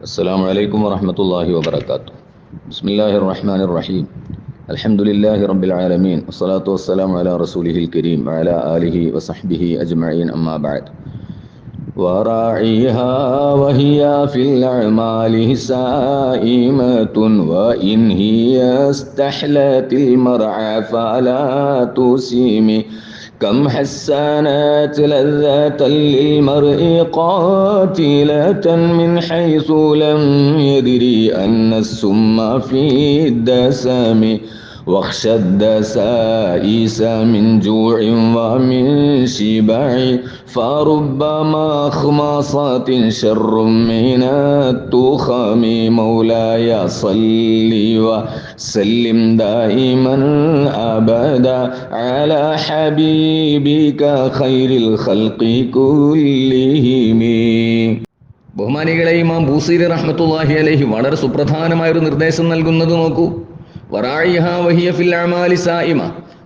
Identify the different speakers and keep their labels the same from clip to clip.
Speaker 1: السلام عليكم ورحمة الله وبركاته. بسم الله الرحمن الرحيم. الحمد لله رب العالمين والصلاة والسلام على رسوله الكريم وعلى آله وصحبه أجمعين أما بعد. وراعيها وهي في الأعمال سائمة وإن هي استحلت المرعى فلا تسيمي كم حسانات لذة للمرء قاتلة من حيث لم يدري أن السم في الدسم. واخشى الدسائس من جوع ومن شبع فربما خماصة شر من التخم مولاي صل وسلم دائما أبدا على حبيبك خير الخلق كلهم ബഹുമാനികളെ ഇമാം ബൂസീരി റഹ്മത്തുള്ളാഹി അലൈഹി വളരെ സുപ്രധാനമായ ഒരു നിർദ്ദേശം നൽകുന്നത് നോക്കൂ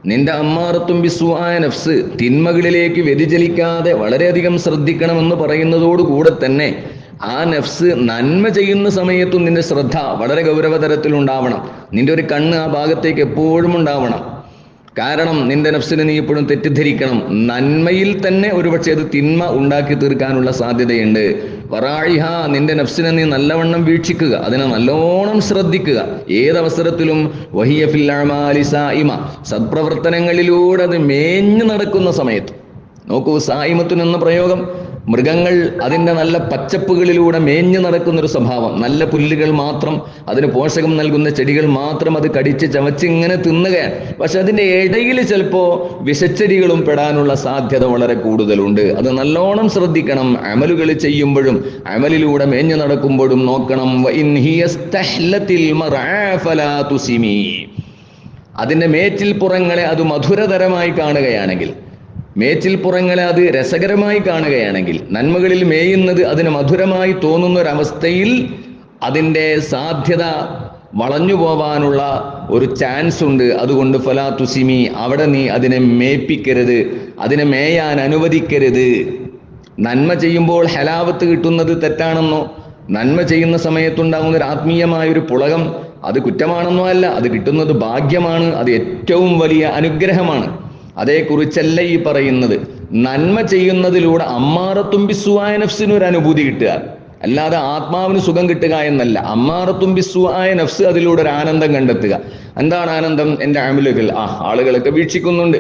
Speaker 1: നിന്റെ അമ്മാറത്തും ബിസ്വായ നഫ്സ് തിന്മകളിലേക്ക് വ്യതിചലിക്കാതെ വളരെയധികം ശ്രദ്ധിക്കണമെന്ന് പറയുന്നതോടുകൂടെ തന്നെ ആ നഫ്സ് നന്മ ചെയ്യുന്ന സമയത്തും നിന്റെ ശ്രദ്ധ വളരെ ഗൗരവതരത്തിൽ ഉണ്ടാവണം നിന്റെ ഒരു കണ്ണ് ആ ഭാഗത്തേക്ക് എപ്പോഴും ഉണ്ടാവണം. കാരണം നിന്റെ നഫ്സിനെ നീ എപ്പോഴും തെറ്റിദ്ധരിക്കണം. നന്മയിൽ തന്നെ ഒരുപക്ഷെ അത് തിന്മ ഉണ്ടാക്കി തീർക്കാനുള്ള സാധ്യതയുണ്ട്. വറായിഹ നിന്റെ നഫ്സിനെ നീ നല്ലവണ്ണം വീക്ഷിക്കുക. അതിനെ നല്ലോണം ശ്രദ്ധിക്കുക. ഏതവസരത്തിലും വഹിയ ഫില്ലാമാലി സായിമ സത്പ്രവർത്തനങ്ങളിലൂടെ അത് മേഞ്ഞു നടക്കുന്ന സമയത്ത്. നോക്കൂ സായിമത്തിനെന്ന പ്രയോഗം. മൃഗങ്ങൾ അതിന്റെ നല്ല പച്ചപ്പുകളിലൂടെ മേഞ്ഞു നടക്കുന്ന ഒരു സ്വഭാവം. നല്ല പുല്ലുകൾ മാത്രം അതിന് പോഷകം നൽകുന്ന ചെടികൾ മാത്രം അത് കടിച്ച് ചവച്ച് ഇങ്ങനെ തിന്നുകയാണ്. പക്ഷെ അതിന്റെ ഇടയിൽ ചിലപ്പോൾ വിഷച്ചെടികളും പെടാനുള്ള സാധ്യത വളരെ കൂടുതലുണ്ട്. അത് നല്ലോണം ശ്രദ്ധിക്കണം. അമലുകൾ ചെയ്യുമ്പോഴും അമലിലൂടെ മേഞ്ഞു നടക്കുമ്പോഴും നോക്കണം. അതിന്റെ മേറ്റിൽ പുറങ്ങളെ അത് മധുരതരമായി കാണുകയാണെങ്കിൽ മേച്ചിൽ പുറങ്ങളെ അത് രസകരമായി കാണുകയാണെങ്കിൽ നന്മകളിൽ മേയുന്നത് അതിന് മധുരമായി തോന്നുന്ന ഒരവസ്ഥയിൽ അതിന്റെ സാധ്യത വളഞ്ഞു പോവാനുള്ള ഒരു ചാൻസ് ഉണ്ട്. അതുകൊണ്ട് ഫലാ തുസിമി അവിടെ നീ അതിനെ മേപ്പിക്കരുത് അതിനെ മേയാൻ അനുവദിക്കരുത്. നന്മ ചെയ്യുമ്പോൾ ഹലാവത്ത് കിട്ടുന്നത് തെറ്റാണെന്നോ? നന്മ ചെയ്യുന്ന സമയത്തുണ്ടാകുന്ന ഒരു ആത്മീയമായ ഒരു പുളകം അത് കുറ്റമാണെന്നോ അല്ല അത് കിട്ടുന്നത് ഭാഗ്യമാണ് അത് ഏറ്റവും വലിയ അനുഗ്രഹമാണ്. അതേക്കുറിച്ചല്ല ഈ പറയുന്നത്. നന്മ ചെയ്യുന്നതിലൂടെ അമ്മാറത്തുംബിസുവായ നഫ്സിന് ഒരു അനുഭൂതി കിട്ടുക. അല്ലാതെ ആത്മാവിന് സുഖം കിട്ടുക എന്നല്ല. അമ്മാറത്തുംബിസുവായ നഫ്സ് അതിലൂടെ ഒരു ആനന്ദം കണ്ടെത്തുക. എന്താണ് ആനന്ദം? എന്റെ അമിലുകൾ. ആ ആളുകളൊക്കെ വീക്ഷിക്കുന്നുണ്ട്.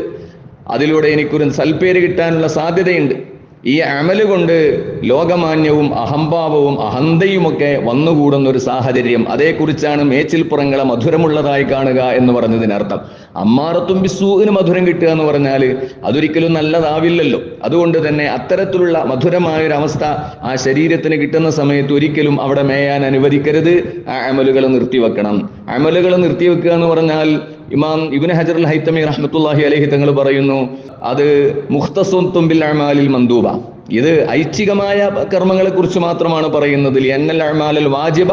Speaker 1: അതിലൂടെ എനിക്കൊരു സൽപ്പേര് കിട്ടാനുള്ള സാധ്യതയുണ്ട്. ഈ അമൽ കൊണ്ട് ലോകമാന്യവും അഹംഭാവവും അഹന്തയുമൊക്കെ വന്നുകൂടുന്ന ഒരു സാഹചര്യം. അതേക്കുറിച്ചാണ് മേച്ചിൽപ്പുറങ്ങളെ മധുരമുള്ളതായി കാണുക എന്ന് പറഞ്ഞതിനർത്ഥം. അമ്മാറത്തും ബിസൂവിന് മധുരം കിട്ടുക എന്ന് പറഞ്ഞാൽ അതൊരിക്കലും നല്ലതാവില്ലല്ലോ. അതുകൊണ്ട് തന്നെ അത്തരത്തിലുള്ള മധുരമായ ഒരു അവസ്ഥ ആ ശരീരത്തിന് കിട്ടുന്ന സമയത്ത് ഒരിക്കലും അവിടെ മേയാൻ അനുവദിക്കരുത്. ആ അമലുകൾ നിർത്തിവെക്കണം. അമലുകൾ നിർത്തിവെക്കുക എന്ന് പറഞ്ഞാൽ ഇമാം ഇബിന് ഹജർ ഹൈത്തമി റഹ്മത്തുല്ലാഹി അലഹി തങ്ങൾ പറയുന്നു അത് മുഖ്തസ്വത്തുംബിൽ അമാലിൽ മന്ദൂബ. ഇത് ഐച്ഛികമായ കർമ്മങ്ങളെ കുറിച്ച് മാത്രമാണ് പറയുന്നത്. എന്നൽ അമാലൽ വാജിബ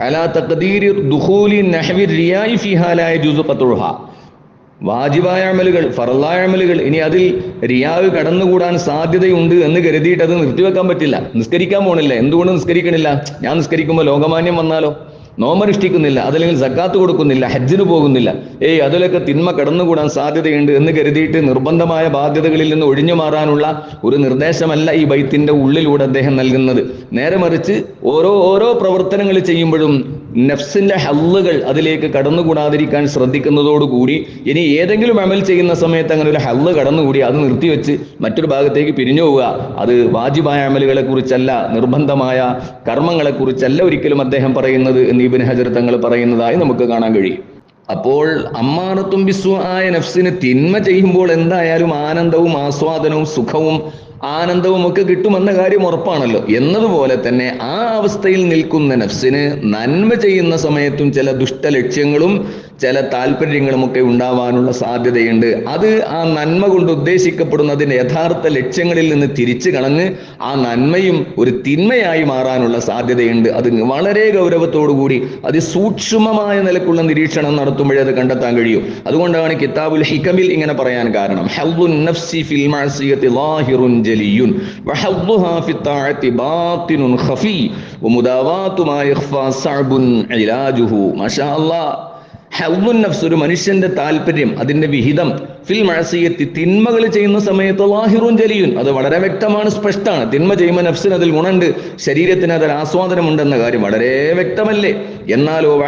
Speaker 1: അലാ തഖദീരി ദുഖൂലി റിയായി ഫിഹാലായ വാജിബായ അമലുകൾ ഫറല്ലായ അമലുകൾ ഇനി അതിൽ റിയാവ് കടന്നുകൂടാൻ സാധ്യതയുണ്ട് എന്ന് കരുതിയിട്ട് അത് നിർത്തിവെക്കാൻ പറ്റില്ല. നിസ്കരിക്കാൻ പോണില്ല. എന്തുകൊണ്ട് നിസ്കരിക്കണില്ല? ഞാൻ നിസ്കരിക്കുമ്പോൾ ലോകമാന്യം വന്നാലോ? നോമനുഷ്ഠിക്കുന്നില്ല അതല്ലെങ്കിൽ സക്കാത്ത് കൊടുക്കുന്നില്ല ഹജ്ജിന് പോകുന്നില്ല. ഏയ് അതിലൊക്കെ തിന്മ കടന്നുകൂടാൻ സാധ്യതയുണ്ട് എന്ന് കരുതിയിട്ട് നിർബന്ധമായ ബാധ്യതകളിൽ നിന്ന് ഒഴിഞ്ഞു മാറാനുള്ള ഒരു നിർദ്ദേശമല്ല ഈ ബൈത്തിന്റെ ഉള്ളിലൂടെ അദ്ദേഹം നൽകുന്നത്. നേരെ മറിച്ച് ഓരോ ഓരോ പ്രവർത്തനങ്ങൾ ചെയ്യുമ്പോഴും നഫ്സിന്റെ ഹല്ലുകൾ അതിലേക്ക് കടന്നുകൂടാതിരിക്കാൻ ശ്രദ്ധിക്കുന്നതോടുകൂടി ഇനി ഏതെങ്കിലും അമൽ ചെയ്യുന്ന സമയത്ത് അങ്ങനെ ഒരു ഹല്ല് കടന്നുകൂടി അത് നിർത്തിവെച്ച് മറ്റൊരു ഭാഗത്തേക്ക് പിരിഞ്ഞു പോവുക. അത് വാജിബായ അമലുകളെ കുറിച്ചല്ല നിർബന്ധമായ കർമ്മങ്ങളെ കുറിച്ചല്ല ഒരിക്കലും അദ്ദേഹം പറയുന്നത് എന്ന് ഇബിൻ ഹജർ തങ്ങൾ പറയുന്നതായി നമുക്ക് കാണാൻ കഴിയും. അപ്പോൾ അമ്മാറത്തും ബിസ്വായ നഫ്സിന് തിന്മ ചെയ്യുമ്പോൾ എന്തായാലും ആനന്ദവും ആസ്വാദനവും സുഖവും ആനന്ദവും ഒക്കെ കിട്ടുമെന്ന കാര്യം ഉറപ്പാണല്ലോ. എന്നതുപോലെ തന്നെ ആ അവസ്ഥയിൽ നിൽക്കുന്ന നഫ്സിന് നന്മ ചെയ്യുന്ന സമയത്തും ചില ദുഷ്ടലക്ഷ്യങ്ങളും ചില താല്പര്യങ്ങളുമൊക്കെ ഉണ്ടാവാനുള്ള സാധ്യതയുണ്ട്. അത് ആ നന്മ കൊണ്ട് ഉദ്ദേശിക്കപ്പെടുന്നതിന്റെ യഥാർത്ഥ ലക്ഷ്യങ്ങളിൽ നിന്ന് തിരിച്ചു കളഞ്ഞ് ആ നന്മയും ഒരു തിന്മയായി മാറാനുള്ള സാധ്യതയുണ്ട്. അത് വളരെ കൂടി അതിസൂക്ഷ്മമായ നിലക്കുള്ള നിരീക്ഷണം നടത്തുമ്പോഴേ അത് കണ്ടെത്താൻ കഴിയും. അതുകൊണ്ടാണ് കിതാബുൽ ഹിക്കമിൽ ഇങ്ങനെ പറയാൻ കാരണം. ഖഫി ഹൗമുൻ നഫ്സ് ഒരു മനുഷ്യന്റെ താല്പര്യം അതിന്റെ വിഹിതം. ഫിൽ മഴസിയെത്തി തിന്മകൾ ചെയ്യുന്ന സമയത്ത് ലാഹിറും ജലിയുൻ അത് വളരെ വ്യക്തമാണ് സ്പഷ്ടമാണ്. തിന്മ ചെയ്യുമ്പോൾ നഫ്സിന് അതിൽ ഗുണമുണ്ട്. ശരീരത്തിന് അതിൽ ആസ്വാദനമുണ്ടെന്ന കാര്യം വളരെ വ്യക്തമല്ലേ? എന്നാലോ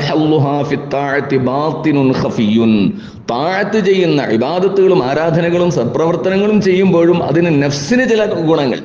Speaker 1: താഴത്ത് ചെയ്യുന്ന ഇബാദത്തുകളും ആരാധനകളും സത്പ്രവർത്തനങ്ങളും ചെയ്യുമ്പോഴും അതിന് നഫ്സിന് ചില ഗുണങ്ങൾ.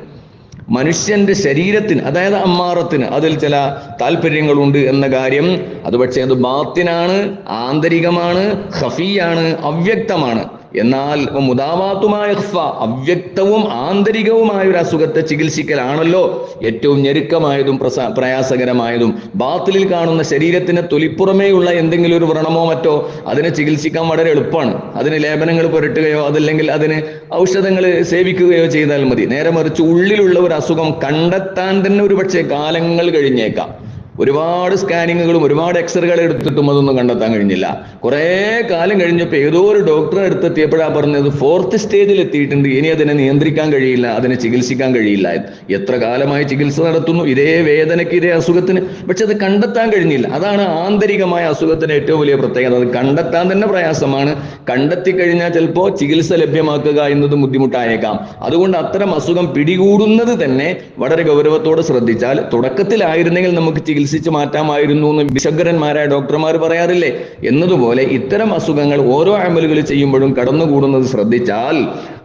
Speaker 1: മനുഷ്യന്റെ ശരീരത്തിന് അതായത് അമ്മാറത്തിന് അതിൽ ചില താല്പര്യങ്ങളുണ്ട് എന്ന കാര്യം. അത് പക്ഷേ അത് ബാത്തിനാണ് ആന്തരികമാണ് ഹഫിയാണ് അവ്യക്തമാണ്. എന്നാൽ മുതാവാത്തുമായ അവ്യക്തവും ആന്തരികവുമായ ഒരു അസുഖത്തെ ചികിത്സിക്കലാണല്ലോ ഏറ്റവും ഞെരുക്കമായതും പ്രയാസകരമായതും. ബാത്തിലിൽ കാണുന്ന ശരീരത്തിന് തൊലിപ്പുറമേയുള്ള എന്തെങ്കിലും ഒരു വ്രണമോ മറ്റോ അതിനെ ചികിത്സിക്കാൻ വളരെ എളുപ്പമാണ്. അതിന് ലേപനങ്ങൾ പുരട്ടുകയോ അതല്ലെങ്കിൽ അതിന് ഔഷധങ്ങൾ സേവിക്കുകയോ ചെയ്താൽ മതി. നേരെ മറിച്ച് ഉള്ളിലുള്ള ഒരു അസുഖം കണ്ടെത്താൻ തന്നെ ഒരു പക്ഷേ കാലങ്ങൾ കഴിഞ്ഞേക്കാം. ഒരുപാട് സ്കാനിങ്ങുകളും ഒരുപാട് എക്സ്റേകൾ എടുത്തിട്ടും അതൊന്നും കണ്ടെത്താൻ കഴിഞ്ഞില്ല. കുറേ കാലം കഴിഞ്ഞപ്പോൾ ഏതോ ഒരു ഡോക്ടറെ അടുത്തെത്തിയപ്പോഴാ പറഞ്ഞത് ഫോർത്ത് സ്റ്റേജിൽ എത്തിയിട്ടുണ്ട്. ഇനി അതിനെ നിയന്ത്രിക്കാൻ കഴിയില്ല അതിനെ ചികിത്സിക്കാൻ കഴിയില്ല. എത്ര കാലമായി ചികിത്സ നടത്തുന്നു? ഇതേ വേദനയ്ക്ക് ഇതേ അസുഖത്തിന്. പക്ഷെ അത് കണ്ടെത്താൻ കഴിഞ്ഞില്ല. അതാണ് ആന്തരികമായ അസുഖത്തിന് ഏറ്റവും വലിയ പ്രത്യേകത. അത് കണ്ടെത്താൻ തന്നെ പ്രയാസമാണ്. കണ്ടെത്തി കഴിഞ്ഞാൽ ചിലപ്പോൾ ചികിത്സ ലഭ്യമാക്കുക എന്നത് ബുദ്ധിമുട്ടായേക്കാം. അതുകൊണ്ട് അത്തരം അസുഖം പിടികൂടുന്നത് തന്നെ വളരെ ഗൗരവത്തോടെ ശ്രദ്ധിച്ചാൽ തുടക്കത്തിലായിരുന്നെങ്കിൽ നമുക്ക് ചികിത്സിച്ച് മാറ്റാമായിരുന്നു എന്ന് വിശഗ്രന്മാരായ ഡോക്ടർമാർ പറയാറില്ലേ? എന്നതുപോലെ ഇത്തരം അസുഖങ്ങൾ ഓരോ അമലുകൾ ചെയ്യുമ്പോഴും കടന്നുകൂടുന്നത് ശ്രദ്ധിച്ചാൽ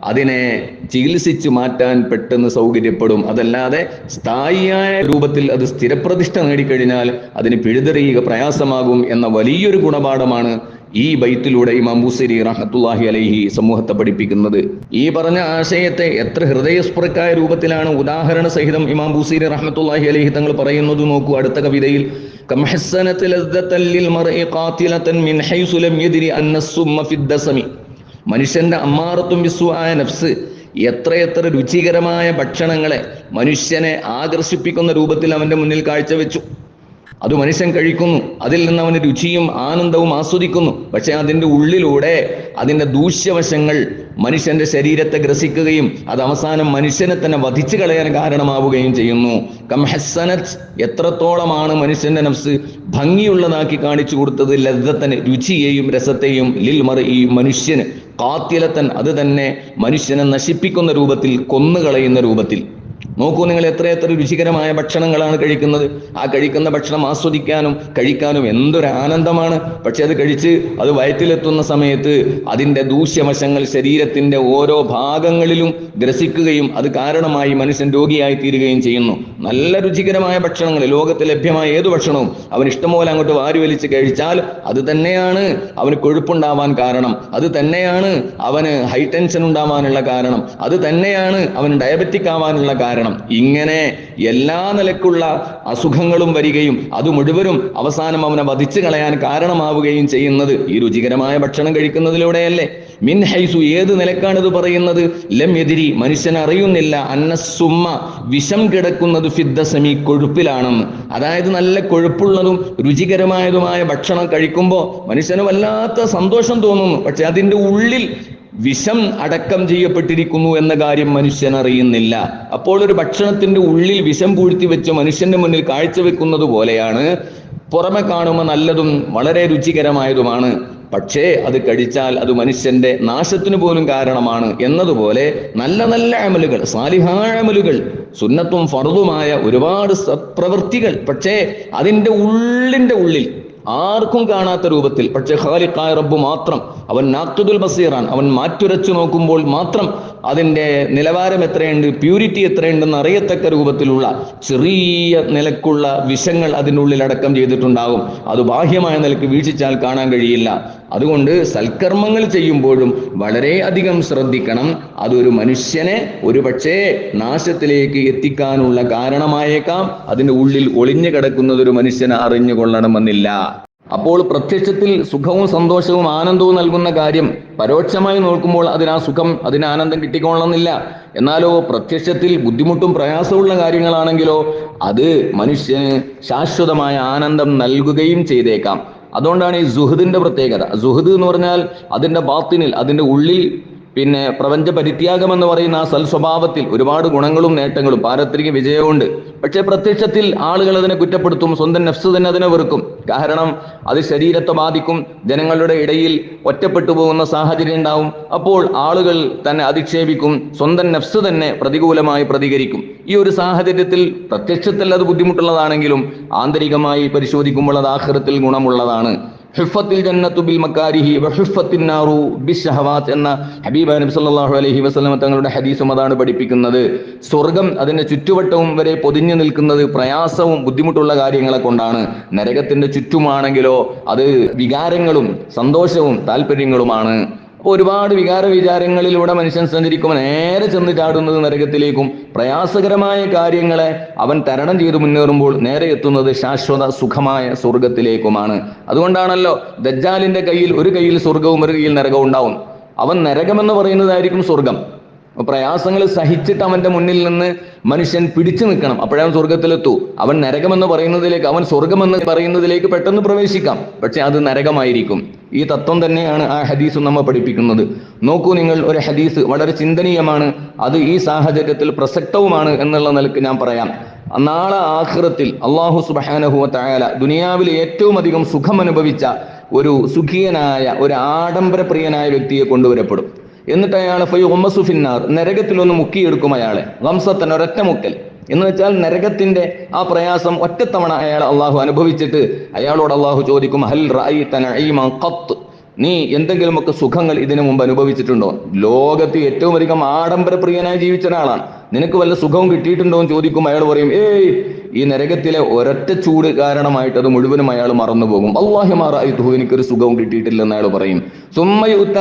Speaker 1: അതിനെ ചികിത്സിച്ച് മാറ്റാൻ പെട്ടെന്ന് സൗകര്യപ്പെടും. അതല്ലാതെ സ്ഥായിയായ രൂപത്തിൽ അത് സ്ഥിരപ്രതിഷ്ഠ നേടിക്കഴിഞ്ഞാൽ അതിന് പിഴുതെറിയുക പ്രയാസമാകും എന്ന വലിയൊരു ഗുണപാഠമാണ് ഈ ബൈത്തിലൂടെ ഇമാം ബൂസരി റഹത്തുല്ലാഹി അലൈഹി സമൂഹത്തെ പഠിപ്പിക്കുന്നത്. ഈ പറഞ്ഞ ആശയത്തെ എത്ര ഹൃദയസ്പൃക്കായ രൂപത്തിലാണ് ഉദാഹരണ സഹിതം ഇമാം ബൂസരി റഹത്തുല്ലാഹി അലൈഹി തങ്ങൾ പറയുന്നത് നോക്കൂ. അടുത്ത കവിതയിൽ മനുഷ്യന്റെ അമ്മാറത്തും വിസ്വായ നഫ്സ് എത്രയെത്ര രുചികരമായ ഭക്ഷണങ്ങളെ മനുഷ്യനെ ആകർഷിപ്പിക്കുന്ന രൂപത്തിൽ അവന്റെ മുന്നിൽ കാഴ്ചവെച്ചു. അത് മനുഷ്യൻ കഴിക്കുന്നു. അതിൽ നിന്ന് അവന് രുചിയും ആനന്ദവും ആസ്വദിക്കുന്നു. പക്ഷെ അതിന്റെ ഉള്ളിലൂടെ അതിന്റെ ദൂഷ്യവശങ്ങൾ മനുഷ്യന്റെ ശരീരത്തെ ഗ്രസിക്കുകയും അത് അവസാനം മനുഷ്യനെ തന്നെ വധിച്ചു കളയാൻ കാരണമാവുകയും ചെയ്യുന്നു. കംഹസനത്ത് എത്രത്തോളമാണ് മനുഷ്യന്റെ നഫ്സ് ഭംഗിയുള്ളതാക്കി കാണിച്ചു കൊടുത്തത്? ലദ്ദത്തന് രുചിയെയും രസത്തെയും ലിൽ മറ ഈ മനുഷ്യന്. കാത്തിലത്തൻ അത് തന്നെ മനുഷ്യനെ നശിപ്പിക്കുന്ന രൂപത്തിൽ കൊന്നുകളയുന്ന രൂപത്തിൽ. നോക്കൂ നിങ്ങൾ എത്രയെത്ര രുചികരമായ ഭക്ഷണങ്ങളാണ് കഴിക്കുന്നത്. ആ കഴിക്കുന്ന ഭക്ഷണം ആസ്വദിക്കാനും കഴിക്കാനും എന്തൊരു ആനന്ദമാണ് പക്ഷെ അത് കഴിച്ച് അത് വയറ്റിലെത്തുന്ന സമയത്ത് അതിന്റെ ദൂഷ്യവശങ്ങൾ ശരീരത്തിന്റെ ഓരോ ഭാഗങ്ങളിലും ഗ്രസിക്കുകയും അത് കാരണമായി മനുഷ്യൻ രോഗിയായി തീരുകയും ചെയ്യുന്നു. നല്ല രുചികരമായ ഭക്ഷണങ്ങൾ ലോകത്ത് ലഭ്യമായ ഏത് ഭക്ഷണവും അവൻ ഇഷ്ടംപോലെ അങ്ങോട്ട് വാരി വലിച്ച് കഴിച്ചാൽ അത് തന്നെയാണ് അവന് കൊഴുപ്പുണ്ടാവാൻ കാരണം. അത് തന്നെയാണ് അവന് ഹൈ ടെൻഷൻ ഉണ്ടാവാനുള്ള കാരണം. അത് തന്നെയാണ് അവന് ഡയബറ്റിക് ആവാനുള്ള കാരണം. ഇങ്ങനെ എല്ലാ നിലക്കുള്ള അസുഖങ്ങളും വരികയും അത് മുഴുവനും അവസാനം അവനെ വധിച്ചു കളയാൻ കാരണമാവുകയും ചെയ്യുന്നത് ഈ രുചികരമായ ഭക്ഷണം കഴിക്കുന്നതിലൂടെയല്ലേ. മിൻ ഹൈസു ഏത് നിലക്കാണ് ഇത് പറയുന്നത്? ലം എതിരി മനുഷ്യൻ അറിയുന്നില്ല. അന്നസുമ്മ വിഷം കിടക്കുന്നത് ഫിദ്ദസമി കൊഴുപ്പിലാണെന്ന്. അതായത് നല്ല കൊഴുപ്പുള്ളതും രുചികരമായതുമായ ഭക്ഷണം കഴിക്കുമ്പോൾ മനുഷ്യന് വല്ലാത്ത സന്തോഷം തോന്നുന്നു. പക്ഷെ അതിന്റെ ഉള്ളിൽ വിഷം അടക്കം ചെയ്യപ്പെട്ടിരിക്കുന്നു എന്ന കാര്യം മനുഷ്യൻ അറിയുന്നില്ല. അപ്പോൾ ഒരു ഭക്ഷണത്തിന്റെ ഉള്ളിൽ വിഷം പൂഴ്ത്തി വെച്ച് മനുഷ്യന്റെ മുന്നിൽ കാഴ്ചവെക്കുന്നത് പോലെയാണ്. പുറമെ കാണുമ്പോൾ നല്ലതും വളരെ രുചികരമായതുമാണ്. പക്ഷേ അത് കഴിച്ചാൽ അത് മനുഷ്യന്റെ നാശത്തിന് പോലും കാരണമാണ് എന്നതുപോലെ നല്ല നല്ല അമലുകൾ സാലിഹാഴമലുകൾ സുന്നത്തും ഫറുതുമായ ഒരുപാട് പ്രവൃത്തികൾ. പക്ഷേ അതിന്റെ ഉള്ളിന്റെ ഉള്ളിൽ ആർക്കും കാണാത്ത രൂപത്തിൽ. പക്ഷേ ഖാലിഖായ റബ്ബ് മാത്രം അവൻ നാത്തുദുൽ ബസീറാൻ അവൻ മാറ്റുരച്ചു നോക്കുമ്പോൾ മാത്രം അതിന്റെ നിലവാരം എത്രയുണ്ട് പ്യൂരിറ്റി എത്രയുണ്ടെന്ന് അറിയത്തക്ക രൂപത്തിലുള്ള ചെറിയ നിലക്കുള്ള വിഷങ്ങൾ അതിനുള്ളിൽ അടക്കം ചെയ്തിട്ടുണ്ടാകും. അത് ബാഹ്യമായ നിലയ്ക്ക് വീക്ഷിച്ചാൽ കാണാൻ കഴിയില്ല. അതുകൊണ്ട് സൽക്കർമ്മങ്ങൾ ചെയ്യുമ്പോഴും വളരെ അധികം ശ്രദ്ധിക്കണം. അതൊരു മനുഷ്യനെ ഒരു പക്ഷേ നാശത്തിലേക്ക് എത്തിക്കാനുള്ള കാരണമായേക്കാം. അതിന്റെ ഉള്ളിൽ ഒളിഞ്ഞു കിടക്കുന്നത് ഒരു മനുഷ്യനെ അറിഞ്ഞുകൊള്ളണമെന്നില്ല. അപ്പോൾ പ്രത്യക്ഷത്തിൽ സുഖവും സന്തോഷവും ആനന്ദവും നൽകുന്ന കാര്യം പരോക്ഷമായി നോക്കുമ്പോൾ അതിനാ സുഖം അതിന് ആനന്ദം കിട്ടിക്കൊള്ളണമെന്നില്ല. എന്നാലോ പ്രത്യക്ഷത്തിൽ ബുദ്ധിമുട്ടും പ്രയാസമുള്ള കാര്യങ്ങളാണെങ്കിലോ അത് മനുഷ്യന് ശാശ്വതമായ ആനന്ദം നൽകുകയും ചെയ്തേക്കാം. അതുകൊണ്ടാണ് ഈ സുഹൃദിന്റെ പ്രത്യേകത. സുഹൃദ് എന്ന് പറഞ്ഞാൽ അതിന്റെ ബാത്തിനിൽ അതിന്റെ ഉള്ളിൽ പിന്നെ പ്രപഞ്ച പരിത്യാഗം എന്ന് പറയുന്ന ആ സൽസ്വഭാവത്തിൽ ഒരുപാട് ഗുണങ്ങളും നേട്ടങ്ങളും പാരത്രിക വിജയമുണ്ട് പക്ഷേ പ്രത്യക്ഷത്തിൽ ആളുകൾ അതിനെ കുറ്റപ്പെടുത്തും സ്വന്തം നഫ്സ് തന്നെ അതിനെ വെറുക്കും. കാരണം അത് ശരീരത്തെ ബാധിക്കും ജനങ്ങളുടെ ഇടയിൽ ഒറ്റപ്പെട്ടു പോകുന്ന സാഹചര്യം ഉണ്ടാവും. അപ്പോൾ ആളുകൾ തന്നെ അധിക്ഷേപിക്കും സ്വന്തം നഫ്സ് തന്നെ പ്രതികൂലമായി പ്രതികരിക്കും. ഈ ഒരു സാഹചര്യത്തിൽ പ്രത്യക്ഷത്തിൽ അത് ബുദ്ധിമുട്ടുള്ളതാണെങ്കിലും ആന്തരികമായി പരിശോധിക്കുമ്പോൾ അത് ആഹൃത്തിൽ ഗുണമുള്ളതാണ്. ഹിഫത്തിൽ ജന്നത്തു ബിൽ മക്കാരിഹി വഹിഫത്തിന്നാറു ബിശഹവാത്ത് എന്ന ഹബീബ നബി സല്ലല്ലാഹു അലൈഹി വസല്ലം തങ്ങളുടെ ഹദീസും അതാണ് പഠിപ്പിക്കുന്നത്. സ്വർഗം അതിന്റെ ചുറ്റുവട്ടവും വരെ പൊതിഞ്ഞു നിൽക്കുന്നത് പ്രയാസവും ബുദ്ധിമുട്ടുള്ള കാര്യങ്ങളെ കൊണ്ടാണ്. നരകത്തിന്റെ ചുറ്റുമാണെങ്കിലോ അത് വികാരങ്ങളും സന്തോഷവും താല്പര്യങ്ങളുമാണ്. ഒരുപാട് വികാര വിചാരങ്ങളിലൂടെ മനുഷ്യൻ സഞ്ചരിക്കുമ്പോൾ നേരെ ചെന്ന് ചാടുന്നത് നരകത്തിലേക്കും പ്രയാസകരമായ കാര്യങ്ങളെ അവൻ തരണം ചെയ്ത് മുന്നേറുമ്പോൾ നേരെ എത്തുന്നത് ശാശ്വത സുഖമായ സ്വർഗത്തിലേക്കുമാണ് അതുകൊണ്ടാണല്ലോ ദജ്ജാലിന്റെ കയ്യിൽ ഒരു കയ്യിൽ സ്വർഗവും ഒരു കയ്യിൽ നരകവും ഉണ്ടാവും. അവൻ നരകമെന്ന് പറയുന്നതായിരിക്കും സ്വർഗം പ്രയാസങ്ങൾ സഹിച്ചിട്ട് അവന്റെ മുന്നിൽ നിന്ന് മനുഷ്യൻ പിടിച്ചു നിൽക്കണം. അപ്പോഴവൻ സ്വർഗത്തിലെത്തൂ അവൻ നരകമെന്ന് പറയുന്നതിലേക്ക് അവൻ സ്വർഗമെന്ന് പറയുന്നതിലേക്ക് പെട്ടെന്ന് പ്രവേശിക്കാം. പക്ഷെ അത് നരകമായിരിക്കും. ഈ തത്വം തന്നെയാണ് ആ ഹദീസ് നമ്മെ പഠിപ്പിക്കുന്നത്. നോക്കൂ നിങ്ങൾ ഒരു ഹദീസ് വളരെ ചിന്തനീയമാണ്. അത് ഈ സാഹചര്യത്തിൽ പ്രസക്തവുമാണ് എന്നുള്ള നിലയ്ക്ക് ഞാൻ പറയാം. നാളെ ആഖിറത്തിൽ അള്ളാഹു സുബാനഹുവ തായാല ദുനിയാവിൽ ഏറ്റവും അധികം സുഖം അനുഭവിച്ച ഒരു സുഖീയനായ ഒരു ആഡംബരപ്രിയനായ വ്യക്തിയെ കൊണ്ടുവരപ്പെടും. എന്നിട്ട് അയാൾ ഫൈ നരകത്തിൽ നരകത്തിലൊന്ന് മുക്കിയെടുക്കും അയാളെ. വംസത്തൻ ഒരൊറ്റ മുക്കൽ. എന്ന് വെച്ചാൽ നരകത്തിന്റെ ആ പ്രയാസം ഒറ്റത്തവണ അയാൾ അള്ളാഹു അനുഭവിച്ചിട്ട് അയാളോട് അള്ളാഹു ചോദിക്കും ഹൽ ഖത്ത്? നീ എന്തെങ്കിലുമൊക്കെ സുഖങ്ങൾ ഇതിനു മുമ്പ് അനുഭവിച്ചിട്ടുണ്ടോ? ലോകത്ത് ഏറ്റവും അധികം ആഡംബരപ്രിയനായി ജീവിച്ച ഒരാളാണ്. നിനക്ക് വല്ല സുഖവും കിട്ടിയിട്ടുണ്ടോ എന്ന് ചോദിക്കും അയാൾ പറയും ഏയ് ഈ നരകത്തിലെ ഒരൊറ്റ ചൂട് കാരണമായിട്ട് അത് മുഴുവനും അയാൾ മറന്നു പോകും. അള്ളാഹി മാറായിട്ടു എനിക്കൊരു സുഖവും കിട്ടിയിട്ടില്ലെന്ന് അയാൾ പറയും. സുമ്മയുത്ത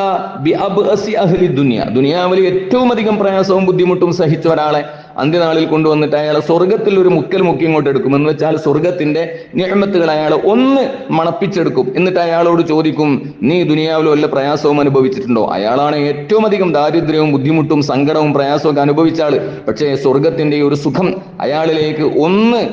Speaker 1: ദുനിയ. ദുനിയാവിൽ ഏറ്റവും അധികം പ്രയാസവും ബുദ്ധിമുട്ടും സഹിച്ച ഒരാളെ അന്ത്യനാളിൽ കൊണ്ടുവന്നിട്ട് അയാളെ സ്വർഗത്തിൽ ഒരു മുക്കൽ മുക്കി ഇങ്ങോട്ട് എടുക്കും. എന്ന് വെച്ചാൽ സ്വർഗത്തിന്റെ നിയമത്തുകൾ അയാൾ ഒന്ന് മണപ്പിച്ചെടുക്കും. എന്നിട്ട് അയാളോട് ചോദിക്കും നീ ദുനിയാവിൽ വല്ല പ്രയാസവും അനുഭവിച്ചിട്ടുണ്ടോ? അയാളാണ് ഏറ്റവും അധികം ദാരിദ്ര്യവും ബുദ്ധിമുട്ടും സങ്കടവും പ്രയാസവും ഒക്കെ അനുഭവിച്ച ആൾ. പക്ഷേ സ്വർഗത്തിന്റെ ഒരു സുഖം അയാളിലേക്ക് ഒന്ന്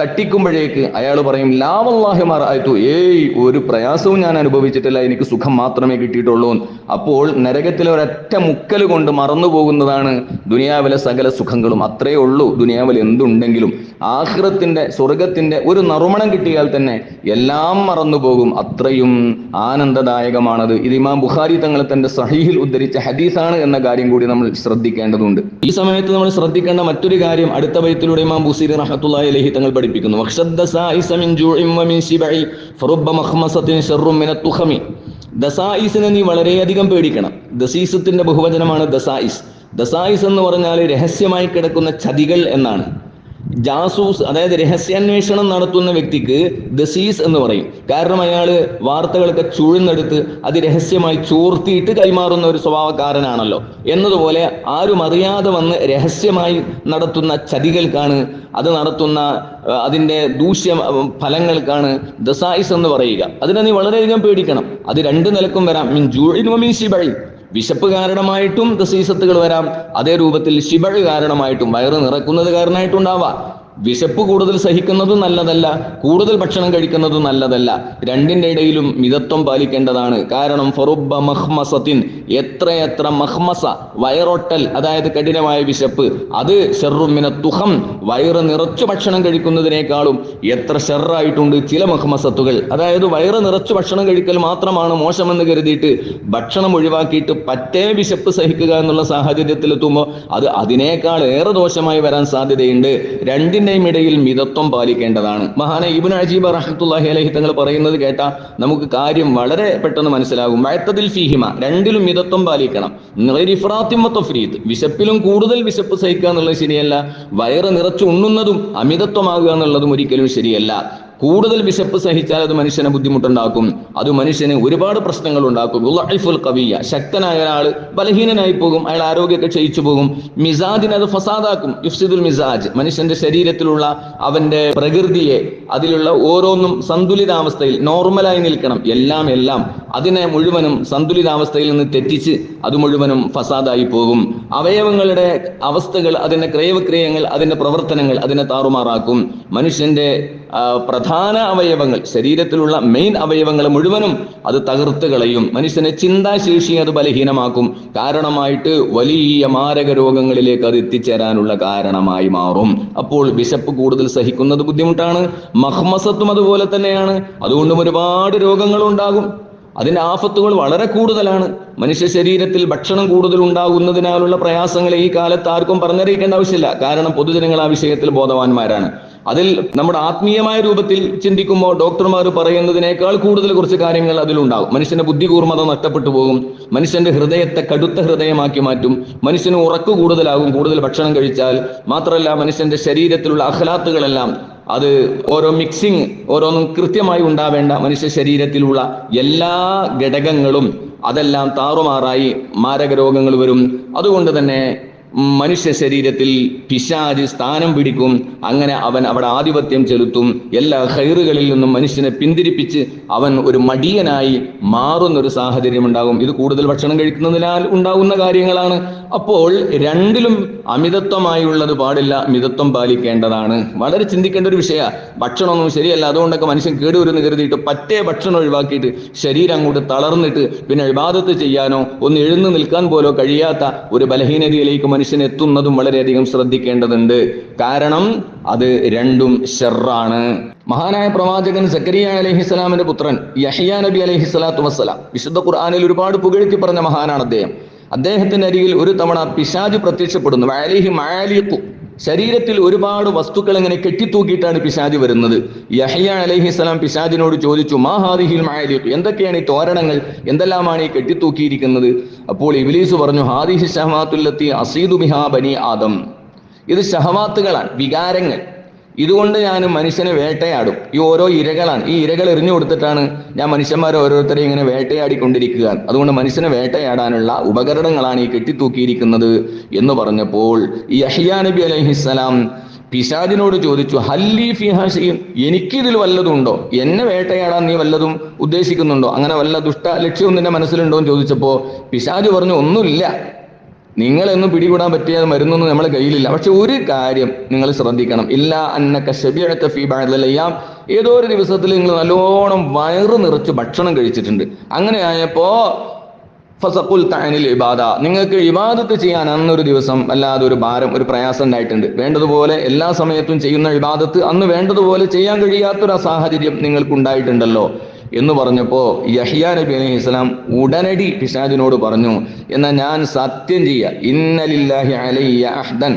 Speaker 1: തട്ടിക്കുമ്പോഴേക്ക് അയാൾ പറയും ലാവല്ലാഹിമാർ ആയിട്ടു ഏയ് ഒരു പ്രയാസവും ഞാൻ അനുഭവിച്ചിട്ടില്ല. എനിക്ക് സുഖം മാത്രമേ കിട്ടിയിട്ടുള്ളൂ. അപ്പോൾ നരകത്തിലെ ഒരൊറ്റ മുക്കൽ കൊണ്ട് മറന്നു പോകുന്നതാണ് ദുനിയാവിലെ സകല സുഖങ്ങളും. അത്രേ ഉള്ളൂ. ദുനിയാവിൽ എന്തുണ്ടെങ്കിലും ആഹ്റത്തിന്റെ സ്വർഗത്തിന്റെ ഒരു നറുമണം കിട്ടിയാൽ തന്നെ എല്ലാം മറന്നു പോകും. അത്രയും ആനന്ദദായകമാണത്. ഇത് ഇമാം ബുഖാരി തങ്ങൾ തന്റെ സഹീഹിൽ ഉദ്ധരിച്ച ഹദീസാണ് എന്ന കാര്യം കൂടി നമ്മൾ ശ്രദ്ധിക്കേണ്ടതുണ്ട്. ഈ സമയത്ത് നമ്മൾ ശ്രദ്ധിക്കേണ്ട മറ്റൊരു കാര്യം അടുത്ത വയത്തിലൂടെ ഇമാം ബുസീർ റഹത്തുല്ലാഹി അലൈഹി പഠിപ്പിക്കുന്നു. നീ വളരെയധികം പേടിക്കണം. ദസീസത്തിന്റെ ബഹുവചനമാണ് ദസായിസ് ദസായിസ് എന്ന് പറഞ്ഞാൽ രഹസ്യമായി കിടക്കുന്ന ചതികൾ എന്നാണ്. ജാസൂസ് അതായത് രഹസ്യാന്വേഷണം നടത്തുന്ന വ്യക്തിക്ക് ദസീസ് എന്ന് പറയും. കാരണം അയാൾ വാർത്തകളൊക്കെ ചുഴുന്നെടുത്ത് അത് രഹസ്യമായി ചോർത്തിയിട്ട് കൈമാറുന്ന ഒരു സ്വഭാവക്കാരനാണല്ലോ. എന്നതുപോലെ ആരും അറിയാതെ വന്ന് രഹസ്യമായി നടത്തുന്ന ചതികൾക്കാണ് അത് നടത്തുന്ന അതിന്റെ ദൂഷ്യ ഫലങ്ങൾക്കാണ് ദസായിസ് എന്ന് പറയുക. അതിനെ നീ വളരെയധികം പേടിക്കണം. അത് രണ്ട് നിലക്കും വരാം. മീൻ ജൂഴിൻ ശിബഴി വിശപ്പ് കാരണമായിട്ടും ദസീസത്തുകൾ വരാം. അതേ രൂപത്തിൽ ശിബഴ് കാരണമായിട്ടും വയറ് നിറക്കുന്നത് കാരണമായിട്ടുണ്ടാവാം വിശപ്പ് കൂടുതൽ സഹിക്കുന്നത് നല്ലതല്ല കൂടുതൽ ഭക്ഷണം കഴിക്കുന്നത് നല്ലതല്ല. രണ്ടിന്റെ ഇടയിലും മിതത്വം പാലിക്കേണ്ടതാണ്. കാരണം ഫറുബ മഹ്മസത്തിൻ എത്രയെത്ര മഹ്മസ വയറൊട്ടൽ അതായത് കഠിനമായ വിശപ്പ് അത് ഷെറുമിന തുഹം വയറ് നിറച്ചു ഭക്ഷണം കഴിക്കുന്നതിനേക്കാളും എത്ര ഷെറായിട്ടുണ്ട് ചില മഹ്മസത്തുകൾ. അതായത് വയറ് നിറച്ചു ഭക്ഷണം കഴിക്കൽ മാത്രമാണ് മോശമെന്ന് കരുതിയിട്ട് ഭക്ഷണം ഒഴിവാക്കിയിട്ട് പറ്റേ വിശപ്പ് സഹിക്കുക എന്നുള്ള സാഹചര്യത്തിലെത്തുമ്പോൾ അത് അതിനേക്കാൾ ഏറെ ദോഷമായി വരാൻ സാധ്യതയുണ്ട്. രണ്ടിന്റെ രണ്ടിന്റെയും ഇടയിൽ മിതത്വം പാലിക്കേണ്ടതാണ്. മഹാന ഇബുൻ അജീബ് റഹത്തുല്ലാഹി അലഹി തങ്ങൾ പറയുന്നത് കേട്ട നമുക്ക് കാര്യം വളരെ പെട്ടെന്ന് മനസ്സിലാകും. വഴത്തതിൽ ഫീഹിമ രണ്ടിലും മിതത്വം പാലിക്കണം. ഫ്രീത് വിശപ്പിലും കൂടുതൽ വിശപ്പ് സഹിക്കുക എന്നുള്ളത് ശരിയല്ല. വയറ് നിറച്ചു ഉണ്ണുന്നതും അമിതത്വമാകുക എന്നുള്ളതും ഒരിക്കലും ശരിയല്ല. കൂടുതൽ വിശപ്പ് സഹിച്ചാൽ അത് മനുഷ്യനെ ബുദ്ധിമുട്ടുണ്ടാക്കും. അത് മനുഷ്യന് ഒരുപാട് പ്രശ്നങ്ങൾ ഉണ്ടാക്കും ഉളൈഫുൽ കവിയ ശക്തനായ ഒരാൾ ബലഹീനനായി പോകും അയാൾ ആരോഗ്യമൊക്കെ ക്ഷയിച്ചു പോകും. മിസാദിനെ അത് ഫസാദാക്കും. യുഫ്സിദുൽ മിസാജ് മനുഷ്യന്റെ ശരീരത്തിലുള്ള അവന്റെ പ്രകൃതിയെ അതിലുള്ള ഓരോന്നും സന്തുലിതാവസ്ഥയിൽ നോർമലായി നിൽക്കണം. എല്ലാം എല്ലാം. അതിനെ മുഴുവനും സന്തുലിതാവസ്ഥയിൽ നിന്ന് തെറ്റിച്ച് അത് മുഴുവനും ഫസാദായി പോകും. അവയവങ്ങളുടെ അവസ്ഥകൾ അതിന്റെ ക്രയവിക്രയങ്ങൾ അതിന്റെ പ്രവർത്തനങ്ങൾ അതിനെ താറുമാറാക്കും. മനുഷ്യന്റെ പ്രധാന അവയവങ്ങൾ ശരീരത്തിലുള്ള മെയിൻ അവയവങ്ങൾ മുഴുവനും അത് തകർത്ത് കളയും. മനുഷ്യന്റെ ചിന്താശേഷി അത് ബലഹീനമാക്കും. കാരണമായിട്ട് വലിയ മാരക രോഗങ്ങളിലേക്ക് അത് എത്തിച്ചേരാനുള്ള കാരണമായി മാറും. അപ്പോൾ വിശപ്പ് കൂടുതൽ സഹിക്കുന്നത് ബുദ്ധിമുട്ടാണ്. മഹ്മസത്തും അതുപോലെ തന്നെയാണ്. അതുകൊണ്ടും ഒരുപാട് രോഗങ്ങൾ ഉണ്ടാകും അതിന്റെ ആഫത്തുകൾ വളരെ കൂടുതലാണ്. മനുഷ്യ ശരീരത്തിൽ ഭക്ഷണം കൂടുതൽ ഉണ്ടാകുന്നതിനാലുള്ള പ്രയാസങ്ങൾ ഈ കാലത്ത് ആർക്കും പറഞ്ഞറിയിക്കേണ്ട ആവശ്യമില്ല. കാരണം പൊതുജനങ്ങൾ ആ വിഷയത്തിൽ ബോധവാന്മാരാണ്. അതിൽ നമ്മുടെ ആത്മീയമായ രൂപത്തിൽ ചിന്തിക്കുമ്പോൾ ഡോക്ടർമാർ പറയുന്നതിനേക്കാൾ കൂടുതൽ കുറച്ച് കാര്യങ്ങൾ അതിലുണ്ടാകും. മനുഷ്യന്റെ ബുദ്ധി കൂർമ്മത നഷ്ടപ്പെട്ടു പോകും. മനുഷ്യന്റെ ഹൃദയത്തെ കടുത്ത ഹൃദയമാക്കി മാറ്റും. മനുഷ്യന് ഉറക്ക് കൂടുതലാകും. കൂടുതൽ ഭക്ഷണം കഴിച്ചാൽ മാത്രമല്ല മനുഷ്യന്റെ ശരീരത്തിലുള്ള അഖലാത്തുകളെല്ലാം അത് ഓരോ മിക്സിങ് ഓരോന്നും കൃത്യമായി ഉണ്ടാവേണ്ട മനുഷ്യ ശരീരത്തിലുള്ള എല്ലാ ഘടകങ്ങളും അതെല്ലാം താറുമാറായി മാരക രോഗങ്ങൾ വരും. അതുകൊണ്ട് തന്നെ മനുഷ്യ ശരീരത്തിൽ പിശാജ് സ്ഥാനം പിടിക്കും. അങ്ങനെ അവൻ അവിടെ ആധിപത്യം ചെലുത്തും. എല്ലാ ഹൈറുകളിൽ നിന്നും മനുഷ്യനെ പിന്തിരിപ്പിച്ച് അവൻ ഒരു മടിയനായി മാറുന്ന ഒരു സാഹചര്യം ഉണ്ടാകും. ഇത് കൂടുതൽ ഭക്ഷണം കഴിക്കുന്നതിനാൽ ഉണ്ടാകുന്ന കാര്യങ്ങളാണ്. അപ്പോൾ രണ്ടിലും അമിതത്വമായി ഉള്ളത് പാടില്ല മിതത്വം പാലിക്കേണ്ടതാണ്. വളരെ ചിന്തിക്കേണ്ട ഒരു വിഷയ. ഭക്ഷണമൊന്നും ശരിയല്ല. അതുകൊണ്ടൊക്കെ മനുഷ്യൻ കേടുവരുന്ന് കരുതിയിട്ട് പറ്റേ ഭക്ഷണം ഒഴിവാക്കിയിട്ട് ശരീരം അങ്ങോട്ട് തളർന്നിട്ട് പിന്നെ വിവാദത്ത് ചെയ്യാനോ ഒന്ന് എഴുന്നു നിൽക്കാൻ പോലോ കഴിയാത്ത ഒരു ബലഹീനതയിലേക്ക് മനുഷ്യൻ എത്തുന്നതും വളരെയധികം ശ്രദ്ധിക്കേണ്ടതുണ്ട്. കാരണം അത് രണ്ടും ഷെറാണ് മഹാനായ പ്രവാചകൻ സക്കരിയ അലഹിസ്സലാമിന്റെ പുത്രൻ യഹിയ നബി അലൈഹി സ്വലാത്തു വസ്സലാം. വിശുദ്ധ ഖുർആാനിൽ ഒരുപാട് പുകഴ്ത്തി പറഞ്ഞ മഹാനാണ് അദ്ദേഹം. അദ്ദേഹത്തിന്റെ അരികിൽ ഒരു തവണ പിശാജ് പ്രത്യക്ഷപ്പെടുന്നു. വാലിഹി മാലിഖു. ശരീരത്തിൽ ഒരുപാട് വസ്തുക്കൾ ഇങ്ങനെ കെട്ടിത്തൂക്കിയിട്ടാണ് പിശാജ് വരുന്നത്. യഹ്യ അലൈഹിസ്സലാം പിശാജിനോട് ചോദിച്ചു മാ ഹാദിഹിൽ മാലിഖ്? എന്തൊക്കെയാണ് ഈ തോരണങ്ങൾ? എന്തെല്ലാമാണ് ഈ കെട്ടിത്തൂക്കിയിരിക്കുന്നത്? അപ്പോൾ ഇബിലീസ് പറഞ്ഞു ഹാദിഹി ഷഹമാത്തുല്ലത്തി അസീദു ബിഹാ ബനി ആദം. ഇത് ഷഹമാത്തുകളാണ് വികാരങ്ങൾ. ഇതുകൊണ്ട് ഞാൻ മനുഷ്യനെ വേട്ടയാടും. ഈ ഓരോ ഇരകളാണ്. ഈ ഇരകൾ എറിഞ്ഞു കൊടുത്തിട്ടാണ് ഞാൻ മനുഷ്യന്മാരെ ഓരോരുത്തരെയും ഇങ്ങനെ വേട്ടയാടിക്കൊണ്ടിരിക്കുക. അതുകൊണ്ട് മനുഷ്യനെ വേട്ടയാടാനുള്ള ഉപകരണങ്ങളാണ് ഈ കെട്ടിത്തൂക്കിയിരിക്കുന്നത് എന്ന് പറഞ്ഞപ്പോൾ ഈ അഹിയാ നബി അലൈഹിസ്സലാം പിശാദിനോട് ചോദിച്ചു ഹല്ലി ഫിഹാഷിയും എനിക്കിതിൽ വല്ലതുണ്ടോ എന്നെ വേട്ടയാടാൻ നീ വല്ലതും ഉദ്ദേശിക്കുന്നുണ്ടോ? അങ്ങനെ വല്ല ദുഷ്ട ലക്ഷ്യവും നിന്റെ മനസ്സിലുണ്ടോ? എന്ന് ചോദിച്ചപ്പോൾ പിശാജ് പറഞ്ഞു ഒന്നുമില്ല. നിങ്ങളെന്നും പിടികൂടാൻ പറ്റിയ മരുന്നൊന്നും നമ്മളെ കയ്യിലില്ല. പക്ഷെ ഒരു കാര്യം നിങ്ങൾ ശ്രദ്ധിക്കണം. ഇല്ല അന്നക്ക ഫീ ബാഴലയ്യാം ഏതോ ഒരു ദിവസത്തിൽ നിങ്ങൾ നല്ലോണം വയറ് നിറച്ച് ഭക്ഷണം കഴിച്ചിട്ടുണ്ട്. അങ്ങനെ ആയപ്പോ ഫസഖുൽ തഅനിൽ ഇബാദ. നിങ്ങൾക്ക് ഇബാദത്ത് ചെയ്യാൻ അന്നൊരു ദിവസം അല്ലാതെ ഒരു ഭാരം ഒരു പ്രയാസം ഉണ്ടായിട്ടുണ്ട്. വേണ്ടതുപോലെ എല്ലാ സമയത്തും ചെയ്യുന്ന ഇബാദത്ത് അന്ന് വേണ്ടതുപോലെ ചെയ്യാൻ കഴിയാത്തൊരു സാഹചര്യം നിങ്ങൾക്ക് ഉണ്ടായിട്ടുണ്ടല്ലോ എന്ന് പറഞ്ഞപ്പോ യഹിയ നബി അലൈഹി ഇസ്ലാം ഉടനടി പിശാജിനോട് പറഞ്ഞു എന്നാൽ ഞാൻ സത്യം ചെയ്യ ഇന്നലില്ലാഹി അലയ്യ അഹ്ദൻ.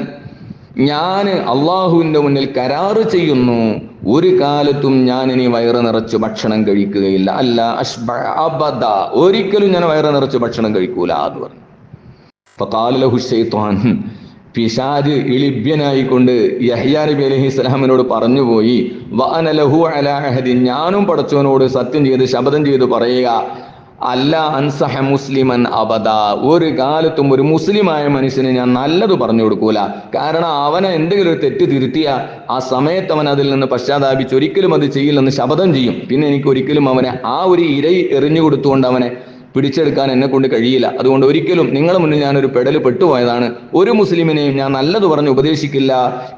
Speaker 1: ഞാൻ അള്ളാഹുവിന്റെ മുന്നിൽ കരാറ് ചെയ്യുന്നു ഒരു കാലത്തും ഞാൻ ഇനി വയറ് നിറച്ച് ഭക്ഷണം കഴിക്കുകയില്ല. അല്ല അബദ ഒരിക്കലും ഞാൻ വയറ് നിറച്ച് ഭക്ഷണം കഴിക്കൂല എന്ന് പറഞ്ഞു. പിശാജ് ഇളിഭ്യനായിക്കൊണ്ട് യഹ്യാ നബി അലഹി ഇസ്ലാമിനോട് പറഞ്ഞുപോയി വഅന ലഹു അലാ അഹദി ഞാനും പടച്ചവനോട് സത്യം ചെയ്ത് ശബദം ചെയ്ത് പറയുക അല്ല അൻസഹ മുസ്ലിമൻ അബദ ഒരു കാലത്തും ഒരു മുസ്ലിമായ മനുഷ്യന് ഞാൻ നല്ലത് പറഞ്ഞു കൊടുക്കൂല. കാരണം അവനെ എന്തെങ്കിലും ഒരു തെറ്റ് തിരുത്തിയ ആ സമയത്ത് അവൻ അതിൽ നിന്ന് പശ്ചാത്താപിച്ച് ഒരിക്കലും അത് ചെയ്യില്ലെന്ന് ശപഥം ചെയ്യും. പിന്നെ എനിക്ക് ഒരിക്കലും അവനെ ആ ഒരു ഇരയിൽ എറിഞ്ഞു കൊടുത്തുകൊണ്ട് അവനെ പിടിച്ചെടുക്കാൻ എന്നെ കൊണ്ട് കഴിയില്ല. അതുകൊണ്ട് ഒരിക്കലും നിങ്ങളുടെ മുന്നിൽ ഞാൻ ഒരു പെടൽ പെട്ടുപോയതാണ്. ഒരു മുസ്ലിമിനെയും ഞാൻ നല്ലത് പറഞ്ഞ് ഉപദേശിക്കില്ല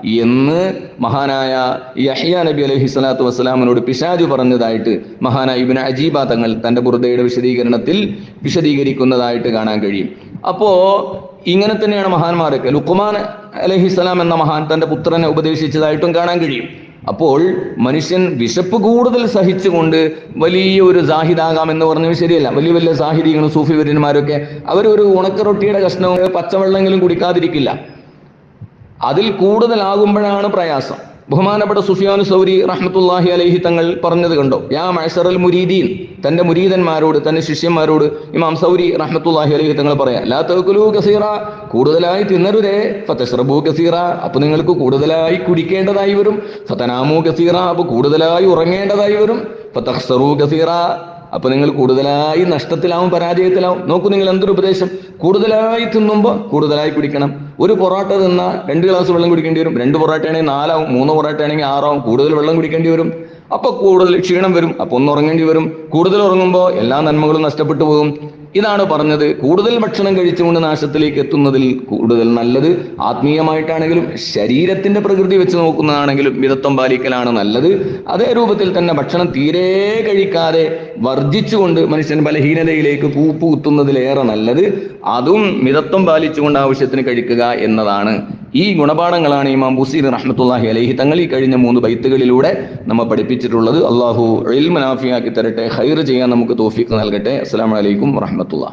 Speaker 1: എന്ന് മഹാനായ യഹ്യ നബി അലഹി സ്വലാത്തു വസ്സലാമിനോട് പിശാജ് പറഞ്ഞതായിട്ട് മഹാനായ ഇബിന് അജീബ തങ്ങൾ തന്റെ ബുറുദയുടെ വിശദീകരണത്തിൽ വിശദീകരിക്കുന്നതായിട്ട് കാണാൻ കഴിയും. അപ്പോ ഇങ്ങനെ തന്നെയാണ് മഹാന്മാരൊക്കെ. ലുക്കുമാൻ അലഹിസ്സലാം എന്ന മഹാൻ തന്റെ പുത്രനെ ഉപദേശിച്ചതായിട്ടും കാണാൻ കഴിയും. അപ്പോൾ മനുഷ്യൻ വിശപ്പ് കൂടുതൽ സഹിച്ചുകൊണ്ട് വലിയ ഒരു സാഹിദാകാം എന്ന് പറഞ്ഞത് ശരിയല്ല. വലിയ വലിയ സാഹിതികൾ സൂഫി വര്യന്മാരൊക്കെ അവരൊരു ഉണക്ക റൊട്ടിയുടെ കഷ്ണവും പച്ചവെള്ളമെങ്കിലും കുടിക്കാതിരിക്കില്ല. അതിൽ കൂടുതലാകുമ്പോഴാണ് പ്രയാസം. ബഹുമാനപ്പെട്ട സുഫിയാൻ സൗരി റഹ്മത്തുല്ലാഹി അലൈഹി തങ്ങൾ പറഞ്ഞത് കണ്ടോ? യാ മൈസറൽ മുരീദീൻ. തന്റെ മുരീദന്മാരോട് തന്റെ ശിഷ്യന്മാരോട് ഇമാം സൗരി റഹ്മത്തുല്ലാഹി അലൈഹി തങ്ങൾ പറയാം ലാ തഅകുലൂ കസീറ കൂടുതലായി തിന്നരുതേ ഫതശ്റബൂ കസീറ. അപ്പൊ നിങ്ങൾക്ക് കൂടുതലായി കുടിക്കേണ്ടതായി വരും. ഫതനാമു കസീറ അപ്പൊ കൂടുതലായി ഉറങ്ങേണ്ടതായി വരും. ഫതഖ്സറൂ കസീറ അപ്പൊ നിങ്ങൾ കൂടുതലായി നഷ്ടത്തിലാവും പരാജയത്തിലാവും. നോക്കൂ നിങ്ങൾ എന്തൊരു ഉപദേശം. കൂടുതലായി തിന്നുമ്പോൾ കൂടുതലായി കുടിക്കണം. ഒരു പൊറോട്ട തിന്നാൽ രണ്ട് ഗ്ലാസ് വെള്ളം കുടിക്കേണ്ടി വരും. രണ്ട് പൊറോട്ട ആണെങ്കിൽ നാലാവും മൂന്ന് പൊറോട്ട ആണെങ്കിൽ ആറാവും. കൂടുതൽ വെള്ളം കുടിക്കേണ്ടി വരും. അപ്പൊ കൂടുതൽ ക്ഷീണം വരും അപ്പൊ ഒന്ന് ഉറങ്ങേണ്ടി വരും. കൂടുതൽ ഉറങ്ങുമ്പോൾ എല്ലാ നന്മകളും നഷ്ടപ്പെട്ടു പോകും. ഇതാണ് പറഞ്ഞത്. കൂടുതൽ ഭക്ഷണം കഴിച്ചുകൊണ്ട് നാശത്തിലേക്ക് എത്തുന്നതിൽ കൂടുതൽ നല്ലത്. ആത്മീയമായിട്ടാണെങ്കിലും ശരീരത്തിന്റെ പ്രകൃതി വെച്ച് നോക്കുന്നതാണെങ്കിലും മിതത്വം പാലിക്കലാണ് നല്ലത്. അതേ രൂപത്തിൽ തന്നെ ഭക്ഷണം തീരെ കഴിക്കാതെ വർജിച്ചുകൊണ്ട് മനുഷ്യൻ ബലഹീനതയിലേക്ക് കൂപ്പ് കുത്തുന്നതിലേറെ നല്ലത്. അതും മിതത്വം പാലിച്ചുകൊണ്ട് ആവശ്യത്തിന് കഴിക്കുക എന്നതാണ് ഈ ഗുണപാഠങ്ങളാണ് ഇമാം ബുസീർ റഹ്മത്തുല്ലാഹി അലഹി തങ്ങൾ ഈ കഴിഞ്ഞ മൂന്ന് ബൈത്തുകളിലൂടെ നമ്മൾ പഠിപ്പിച്ചിട്ടുള്ളത്. അള്ളാഹു ഇൽമനാഫിയാക്കി തരട്ടെ ഹൈർ ചെയ്യാൻ നമുക്ക് തോഫിക്ക് നൽകട്ടെ. അസ്സാം വലൈക്കും വറഹമത്തുള്ള